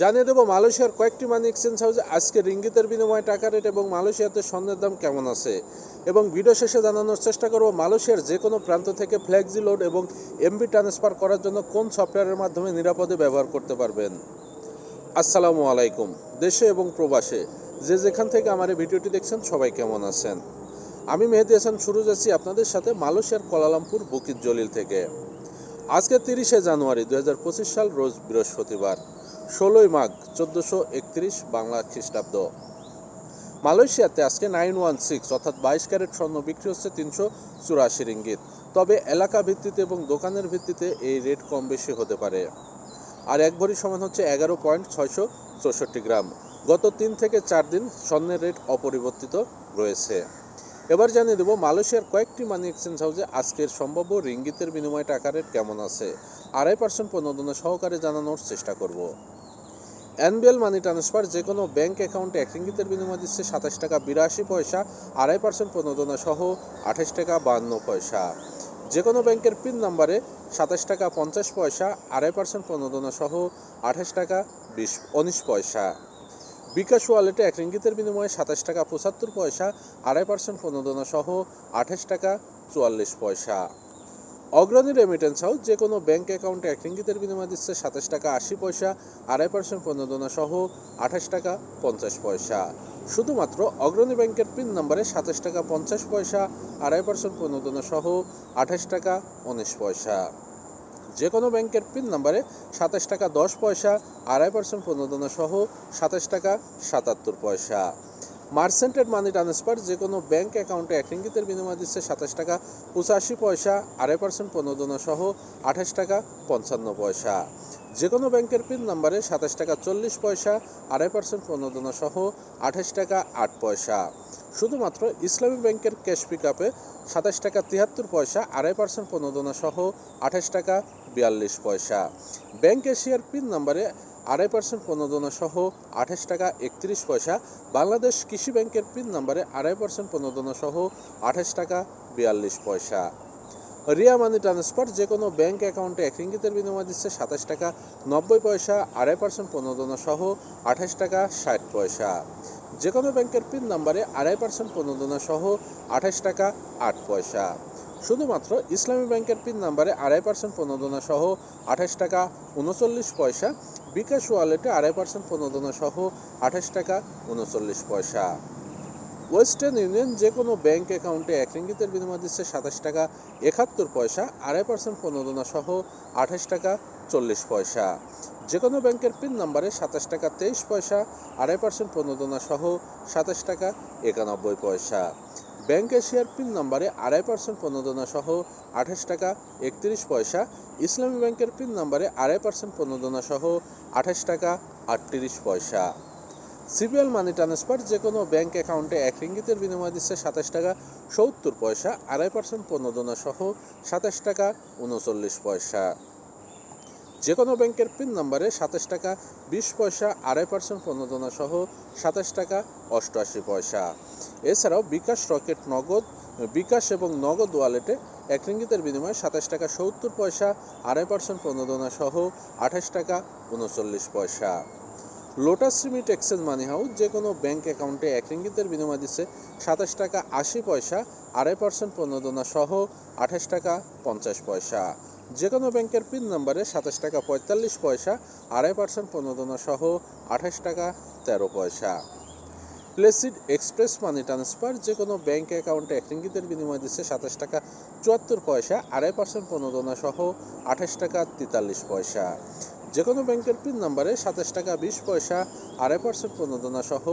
জানিয়ে দেবো, মালয়েশিয়ার কয়েকটি মানি এক্সচেঞ্জ হাউসে আজকে রিঙ্গিতের বিনিময়ে টাকা রেট এবং মালয়েশিয়াতে স্বর্ণের দাম কেমন আছে? এবং ভিডিও শেষে জানানোর চেষ্টা করব, মালয়েশিয়ার যে কোনো প্রান্ত থেকে ফ্ল্যাক্সি লোড এবং এমবি ট্রান্সফার করার জন্য কোন সফটওয়্যারের মাধ্যমে নিরাপদে ব্যবহার করতে পারবেন? আসসালামু আলাইকুম। দেশে এবং প্রবাসে যে যেখান থেকে আমার এই ভিডিওটি দেখছেন, সবাই কেমন আছেন? আমি মেহেদি হাসান, শুরু যাচ্ছি আপনাদের সাথে মালয়েশিয়ার কোলালামপুর, বুকিত জলিল থেকে। আজকে তিরিশে জানুয়ারি দু হাজার পঁচিশ সাল, রোজ বৃহস্পতিবার। ষোলোই মাঘ, চোদ্দোশো একত্রিশ বাংলা খ্রিস্টাব্দ। মালয়েশিয়াতে আজকে নাইন ওয়ান সিক্স অর্থাৎ বাইশ ক্যারেট স্বর্ণ বিক্রি হচ্ছে তিনশো চুরাশি রিঙ্গিত। তবে এলাকা ভিত্তিতে এবং দোকানের ভিত্তিতে এই রেট কম বেশি হতে পারে। আর এক ভরি সমান হচ্ছে এগারো পয়েন্ট ছয়শো চৌষট্টি গ্রাম। গত তিন থেকে চার দিন স্বর্ণের রেট অপরিবর্তিত রয়েছে। এবার জানিয়ে দেব, মালয়েশিয়ার কয়েকটি মানি এক্সচেঞ্জ হাউসে আজকের সম্ভাব্য রিঙ্গিতের বিনিময়ে টাকা রেট কেমন আছে। আড়াই পার্সেন্ট প্রণোদনা সহকারে জানানোর চেষ্টা করব। এনবিএল মানি ট্রান্সফার যে কোনো ব্যাংক অ্যাকাউন্টে এক রিঙ্গিতের বিনিময় দিচ্ছে সাতাশ টাকা বিরাশি পয়সা, আড়াই পার্সেন্ট প্রণোদনা সহ আঠাশ টাকা বাহান্ন পয়সা। যে কোনো ব্যাংকের পিন নাম্বারে সাতাশ টাকা পঞ্চাশ পয়সা, আড়াই পার্সেন্ট প্রণোদনা সহ আঠাশ টাকা বিশ, উনিশ পয়সা। বিকাশ ওয়ালেটে এক রিঙ্গিতের বিনিময়ে সাতাশ টাকা পঁচাত্তর পয়সা, আড়াই পার্সেন্ট প্রণোদনা সহ আঠাশ টাকা চুয়াল্লিশ পয়সা। অগ্রণী রেমিটেন্স হাউস যে কোনো ব্যাংক অ্যাকাউন্টে এক রিঙ্গিতের বিনিময় দিচ্ছে সাতাশ টাকা আশি পয়সা, আড়াই পার্সেন্ট প্রণোদনা সহ আঠাশ টাকা পঞ্চাশ পয়সা। শুধুমাত্র অগ্রণী ব্যাংকের পিন নম্বরে সাতাশ টাকা পঞ্চাশ পয়সা, আড়াই পার্সেন্ট প্রণোদনা সহ আঠাশ টাকা উনিশ পয়সা। যে কোনো ব্যাংকের পিন নম্বরে সাতাশ টাকা দশ পয়সা, আড়াই পার্সেন্ট প্রণোদনা সহ সাতাশ টাকা সাতাত্তর পয়সা। মার্সেন্টেড মানি ট্রান্সফার, যে কোনো ব্যাংক অ্যাকাউন্টে এক রিঙ্গিতের বিনিময় দিচ্ছে সাতাশ টাকা, পঁচাশি পয়সা, আড়াই পার্সেন্ট প্রণোদনা সহ আঠাশ টাকা, পঞ্চান্ন পয়সা। যে কোনো ব্যাংকের পিন নাম্বারে সাতাশ টাকা, চল্লিশ পয়সা, আড়াই পার্সেন্ট প্রণোদনা সহ আঠাশ টাকা, আট পয়সা। শুধুমাত্র ইসলামী ব্যাংকের ক্যাশ পিক আপে সাতাশ টাকা, তিয়াত্তর পয়সা, আড়াই পার্সেন্ট প্রণোদনা সহ আঠাশ টাকা, বিয়াল্লিশ পয়সা। ব্যাংক এশিয়ার পিন নম্বরে আড়াই পার্সেন্ট প্রণোদনা সহ আঠাশ টাকা একত্রিশ পয়সা, বাংলাদেশ কৃষি ব্যাংকের পিন নম্বরে আড়াই পার্সেন্ট প্রণোদনা সহ আঠাশ টাকা বিয়াল্লিশ পয়সা। রিয়া মানি ট্রান্সফার যে কোনো ব্যাংক অ্যাকাউন্টে এক রিঙ্গিতের বিনিময় দিচ্ছে সাতাশ টাকা নব্বই পয়সা, আড়াই পার্সেন্ট প্রণোদনা সহ আঠাশ টাকা ষাট পয়সা। যে কোনো ব্যাংকের পিন নম্বরে আড়াই পার্সেন্ট প্রণোদনা সহ আঠাশ টাকা আট পয়সা। শুধুমাত্র ইসলামী ব্যাংকের পিন নম্বরে আড়াই পার্সেন্ট প্রণোদনা সহ আঠাশ টাকা উনচল্লিশ পয়সা বিকাশ ওয়ালেটে আড়াই পার্সেন্ট প্রণোদনা সহ আঠাশ টাকা উনচল্লিশ পয়সা। ওয়েস্টার্ন ইউনিয়ন যে কোনো ব্যাংক অ্যাকাউন্টে এক রিঙ্গিতের বিনিময় দিচ্ছে সাতাশ টাকা একাত্তর পয়সা, আড়াই পার্সেন্ট প্রণোদনা সহ আঠাশ টাকা চল্লিশ পয়সা। যে কোনো ব্যাংকের পিন নাম্বারে সাতাশ টাকা তেইশ পয়সা, আড়াই পার্সেন্ট প্রণোদনা সহ সাতাশ টাকা একানব্বই পয়সা। ব্যাংক এশিয়ার পিন নাম্বারে আড়াই পার্সেন্ট প্রণোদনা সহ আঠাশ টাকা একত্রিশ পয়সা, ইসলামী ব্যাংকের পিন নাম্বারে আড়াই পার্সেন্ট প্রণোদনা সহ আঠাশ টাকা আটত্রিশ পয়সা। সিবিএল মানি ট্রান্সফার যে কোনো ব্যাংক অ্যাকাউন্টে এক রিঙ্গিতের বিনিময় দিচ্ছে সাতাশ টাকা সত্তর পয়সা, আড়াই পার্সেন্ট প্রণোদনা সহ সাতাশ টাকা উনচল্লিশ পয়সা। যে কোনো ব্যাংকের পিন নম্বরে সাতাশ টাকা, বিশ পয়সা, আড়াই পার্সেন্ট প্রণোদনা সহ সাতাশ টাকা, অষ্টআশি পয়সা। এছাড়াও বিকাশ রকেট নগদ, বিকাশ এবং নগদ ওয়ালেটে এক রিঙ্গিতের বিনিময়ে সাতাশ টাকা, সত্তর পয়সা, আড়াই পার্সেন্ট প্রণোদনা সহ আঠাশ টাকা, উনচল্লিশ পয়সা। Lotus Remit Exchange Money House যে কোনো ব্যাংক অ্যাকাউন্টে এক রিঙ্গিতের বিনিময় দিচ্ছে সাতাশ টাকা, আশি পয়সা, আড়াই পার্সেন্ট প্রণোদনা সহ আঠাশ টাকা, পঞ্চাশ পয়সা। যে কোনো ব্যাংকের পিন নম্বরে সাতাশ টাকা পঁয়তাল্লিশ পয়সা, আড়াই পার্সেন্ট প্রণোদনা সহ আঠাশ টাকা তেরো পয়সা। প্লেসিড এক্সপ্রেস মানি ট্রান্সফার, যে কোনো ব্যাংক অ্যাকাউন্টে এক রিঙ্গিতের বিনিময় দিচ্ছে সাতাশ টাকা চুয়াত্তর পয়সা, আড়াই পার্সেন্ট প্রণোদনা সহ আঠাশ টাকা তেতাল্লিশ পয়সা। যে কোনো ব্যাংকের পিন নম্বরে সাতাশ টাকা বিশ পয়সা, আড়াই পার্সেন্ট প্রণোদনা সহ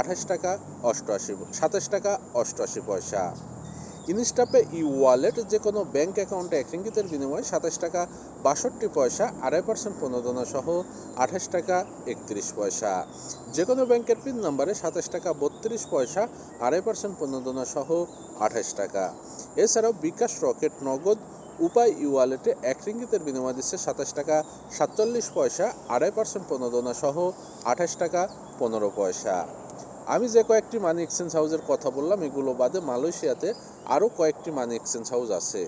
আঠাশ টাকা অষ্টআশি, সাতাশ টাকা অষ্টআশি পয়সা। ইনস্টাপে ই ওয়ালেট যে কোনো ব্যাংক অ্যাকাউন্টে এক রিঙ্গিতের বিনিময়ে সাতাশ টাকা, বাষট্টি পয়সা, আড়াই পার্সেন্ট প্রণোদনা সহ আঠাশ টাকা, একত্রিশ পয়সা। যে কোনো ব্যাংকের পিন নাম্বারে সাতাশ টাকা, বত্রিশ পয়সা, আড়াই পার্সেন্ট প্রণোদনা সহ আঠাশ টাকা। এছাড়াও বিকাশ রকেট নগদ উপায় ই ওয়ালেটে এক রিঙ্গিতের বিনিময় দিচ্ছে সাতাশ টাকা, সাতচল্লিশ পয়সা, আড়াই পার্সেন্ট প্রণোদনা সহ আঠাশ টাকা, পনেরো পয়সা। আমি যে কয়েকটি মানি এক্সচেঞ্জ হাউসের কথা বললাম, এগুলো বাদে মালয়েশিয়াতে আরও কয়েকটি মানি এক্সচেঞ্জ হাউস আছে।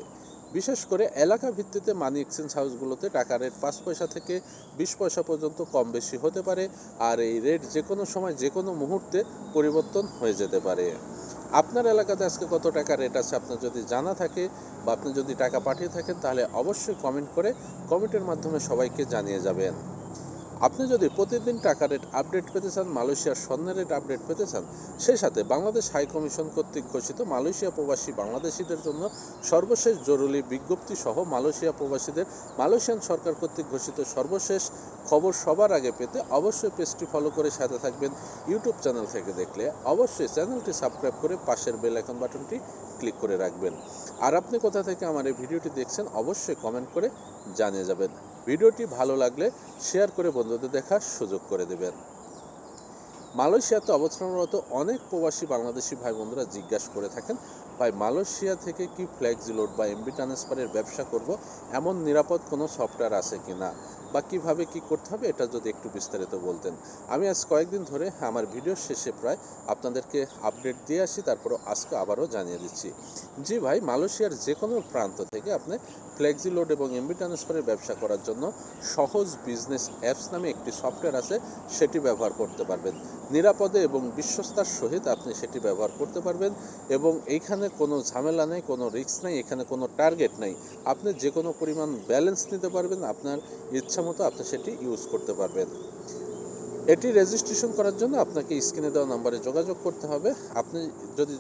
বিশেষ করে এলাকা ভিত্তিতে মানি এক্সচেঞ্জ হাউসগুলোতে টাকা রেট পাঁচ পয়সা থেকে বিশ পয়সা পর্যন্ত কম বেশি হতে পারে, আর এই রেট যে কোনো সময় যে কোনো মুহূর্তে পরিবর্তন হয়ে যেতে পারে। আপনার এলাকাতে আজকে কত টাকা রেট আছে, আপনার যদি জানা থাকে বা আপনি যদি টাকা পাঠিয়ে থাকেন, তাহলে অবশ্যই কমেন্ট করে কমেন্টের মাধ্যমে সবাইকে জানিয়ে যাবেন। আপনি যদি প্রতিদিন টাকা রেট আপডেট পেতে চান, মালয়েশিয়ার স্বর্ণের রেট আপডেট পেতে চান সেই সাথে বাংলাদেশ হাই কমিশন কর্তৃক ঘোষিত মালয়েশিয়া প্রবাসী বাংলাদেশিদের জন্য সর্বশেষ জরুরি বিজ্ঞপ্তি সহ মালয়েশিয়া প্রবাসীদের মালয়েশিয়ান সরকার কর্তৃক ঘোষিত সর্বশেষ খবর সবার আগে পেতে অবশ্যই পেজটি ফলো করে সাথে থাকবেন। ইউটিউব চ্যানেল থেকে দেখলে অবশ্যই চ্যানেলটি সাবস্ক্রাইব করে পাশের বেল আইকন বাটনটি ক্লিক করে রাখবেন। আর আপনি কোথা থেকে আমার এই ভিডিওটি দেখছেন, অবশ্যই কমেন্ট করে জানিয়ে যাবেন। ভিডিওটি ভালো লাগলে শেয়ার করে বন্ধুদের দেখার সুযোগ করে দেবেন। মালয়েশিয়াতে অবস্থানরত অনেক প্রবাসী বাংলাদেশি ভাই বন্ধুরা জিজ্ঞাসা করে থাকেন ভাই, মালয়েশিয়া থেকে কি ফ্ল্যাক্সি লোড বা এমবি ট্রান্সফারের ব্যবসা করব? এমন নিরাপদ কোনো সফটওয়্যার আছে কি না? বা কীভাবে কি করতে হবে? এটা যদি একটু বিস্তারিত বলতেন। আমি আজ কয়েকদিন ধরে আমার ভিডিওর শেষে প্রায় আপনাদেরকে আপডেট দিয়ে আসি, তারপর আজকে আবারও জানিয়ে দিচ্ছি। জি ভাই, মালয়েশিয়ার যে কোনো প্রান্ত থেকে আপনি ফ্লেক্সি লোড এবং এমবি ট্রান্সফারের ব্যবসা করার জন্য সহজ বিজনেস অ্যাপস নামে একটি সফটওয়্যার আছে, সেটি ব্যবহার করতে পারবেন। নিরাপদে এবং বিশ্বস্তার সহিত আপনি সেটি ব্যবহার করতে পারবেন এবং এইখানে কোনো ঝামেলা নেই, কোনো রিস্ক নেই, এখানে কোনো টার্গেট নেই। আপনি যে কোনো পরিমাণ ব্যালেন্স নিতে পারবেন, আপনার ইচ্ছা মতো আপনি সেটি ইউজ করতে পারবেন। এটি রেজিস্ট্রেশন করার জন্য আপনাকে স্ক্রিনে দেওয়া নাম্বারে যোগাযোগ করতে হবে। আপনি যদি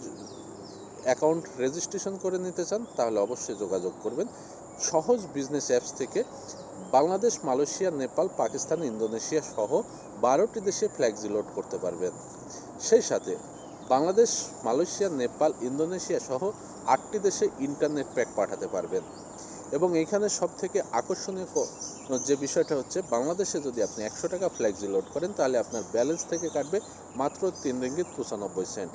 অ্যাকাউন্ট রেজিস্ট্রেশন করে নিতে চান, তাহলে অবশ্যই যোগাযোগ করবেন। সহজ বিজনেস অ্যাপস থেকে বাংলাদেশ, মালয়েশিয়া, নেপাল, পাকিস্তান, ইন্দোনেশিয়া সহ বারোটি দেশে ফ্ল্যাগজি লোড করতে পারবেন। সেই সাথে বাংলাদেশ, মালয়েশিয়া, নেপাল, ইন্দোনেশিয়া সহ আটটি দেশে ইন্টারনেট প্যাক পাঠাতে পারবেন। এবং এইখানে সব থেকে আকর্ষণীয় যে বিষয়টা হচ্ছে, বাংলাদেশে যদি আপনি একশো টাকা ফ্ল্যাগজি লোড করেন, তাহলে আপনার ব্যালেন্স থেকে কাটবে মাত্র তিন রিঙ্গিত পঁচানব্বই সেন্ট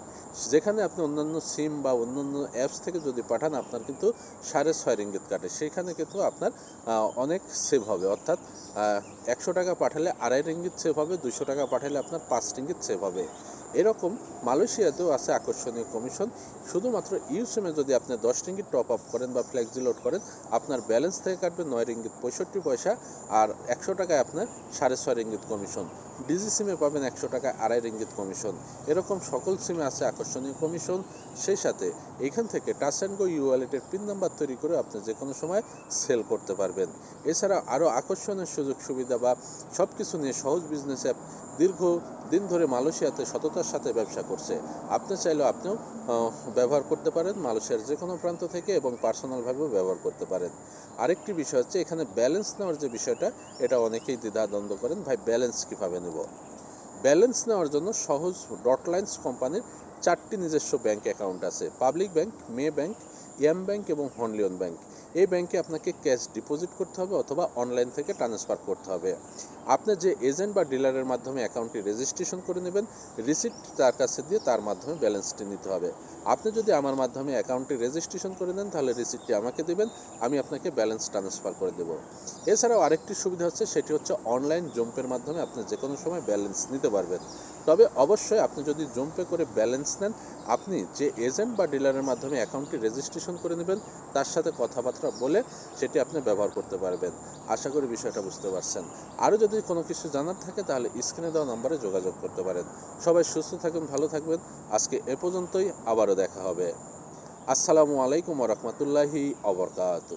যেখানে আপনি অন্যান্য সিম বা অন্যান্য অ্যাপস থেকে যদি পাঠান, আপনার কিন্তু সাড়ে ছয় রিঙ্গিত কাটে। সেইখানে কিন্তু আপনার অনেক সেভ হবে। অর্থাৎ একশো টাকা পাঠালে আড়াই রিঙ্গিত সেভ হবে দুশো টাকা পাঠালে আপনার পাঁচ রিঙ্গিত সেভ হবে। এরকম মালয়েশিয়াতেও আছে আকর্ষণীয় কমিশন শুধুমাত্র ইউসিমে যদি আপনি দশ রিঙ্গিত টপ আপ করেন বা ফ্লেক্সি লোড করেন, আপনার ব্যালেন্স থেকে কাটবে নয় রিঙ্গিত পঁয়ষট্টি পয়সা আর একশো টাকায় আপনার সাড়ে ছয় রিঙ্গিত কমিশন ডিজি সিমে পাবেন একশো টাকায় আড়াই রিঙ্গিত কমিশন এরকম সকল সিমে আছে আকর্ষণীয় কমিশন সেই সাথে এখান থেকে টাচ অ্যান্ড গো ইউ ওয়ালেটের পিন নাম্বার তৈরি করে আপনি যে কোনো সময় সেল করতে পারবেন। এছাড়া আরও আকর্ষণের সুযোগ সুবিধা বা সব কিছু নিয়ে সহজ বিজনেস অ্যাপ দীর্ঘ দিন ধরে মালয়েশিয়াতে সততার সাথে ব্যবসা করছে। আপনি চাইলেও আপনিও ব্যবহার করতে পারেন মালয়েশিয়ার যে কোনো প্রান্ত থেকে এবং পার্সোনালভাবেও ব্যবহার করতে পারেন। আরেকটি বিষয় হচ্ছে, এখানে ব্যালেন্স নেওয়ার যে বিষয়টা, এটা অনেকেই দ্বিধাদ্বন্দ্ব করেন, ভাই ব্যালেন্স কীভাবে নেব? ব্যালেন্স নেওয়ার জন্য সহজ ডটলাইন্স কোম্পানির চারটি নিজস্ব ব্যাংক অ্যাকাউন্ট আছে। Public Bank Maybank AmBank এবং হনলিয়ন ব্যাংক এই ব্যাংকে আপনাকে ক্যাশ ডিপোজিট করতে হবে অথবা অনলাইন থেকে ট্রান্সফার করতে হবে। আপনি যে এজেন্ট বা ডিলারের মাধ্যমে অ্যাকাউন্টটি রেজিস্ট্রেশন করে নেবেন, রিসিপ্ট তার কাছে দিয়ে তার মাধ্যমে ব্যালেন্সটি নিতে হবে। আপনি যদি আমার মাধ্যমে অ্যাকাউন্টটি রেজিস্ট্রেশন করে নেন, তাহলে রিসিপ্টটি আমাকে দেবেন, আমি আপনাকে ব্যালেন্স ট্রান্সফার করে দেবো। এছাড়াও আরেকটি সুবিধা হচ্ছে, সেটি হচ্ছে অনলাইন জম্পের মাধ্যমে আপনি যে কোনো সময় ব্যালেন্স নিতে পারবেন। তবে অবশ্যই আপনি যদি জম্পে করে ব্যালেন্স নেন, আপনি যে এজেন্ট বা ডিলারের মাধ্যমে অ্যাকাউন্টটি রেজিস্ট্রেশন করে নেবেন, তার সাথে কথাবার্তা বলে সেটি আপনি ব্যবহার করতে পারবেন। আশা করি বিষয়টা বুঝতে পারছেন। আরও যদি কোনো কিছু জানার থাকে তাহলে স্ক্রিনে দেওয়া নম্বরে যোগাযোগ করতে পারেন। সবাই সুস্থ থাকবেন ভালো থাকবেন। আজকে এ পর্যন্তই, আবারও দেখা হবে। আসসালামু আলাইকুম রহমতুল্লাহি অবরকাত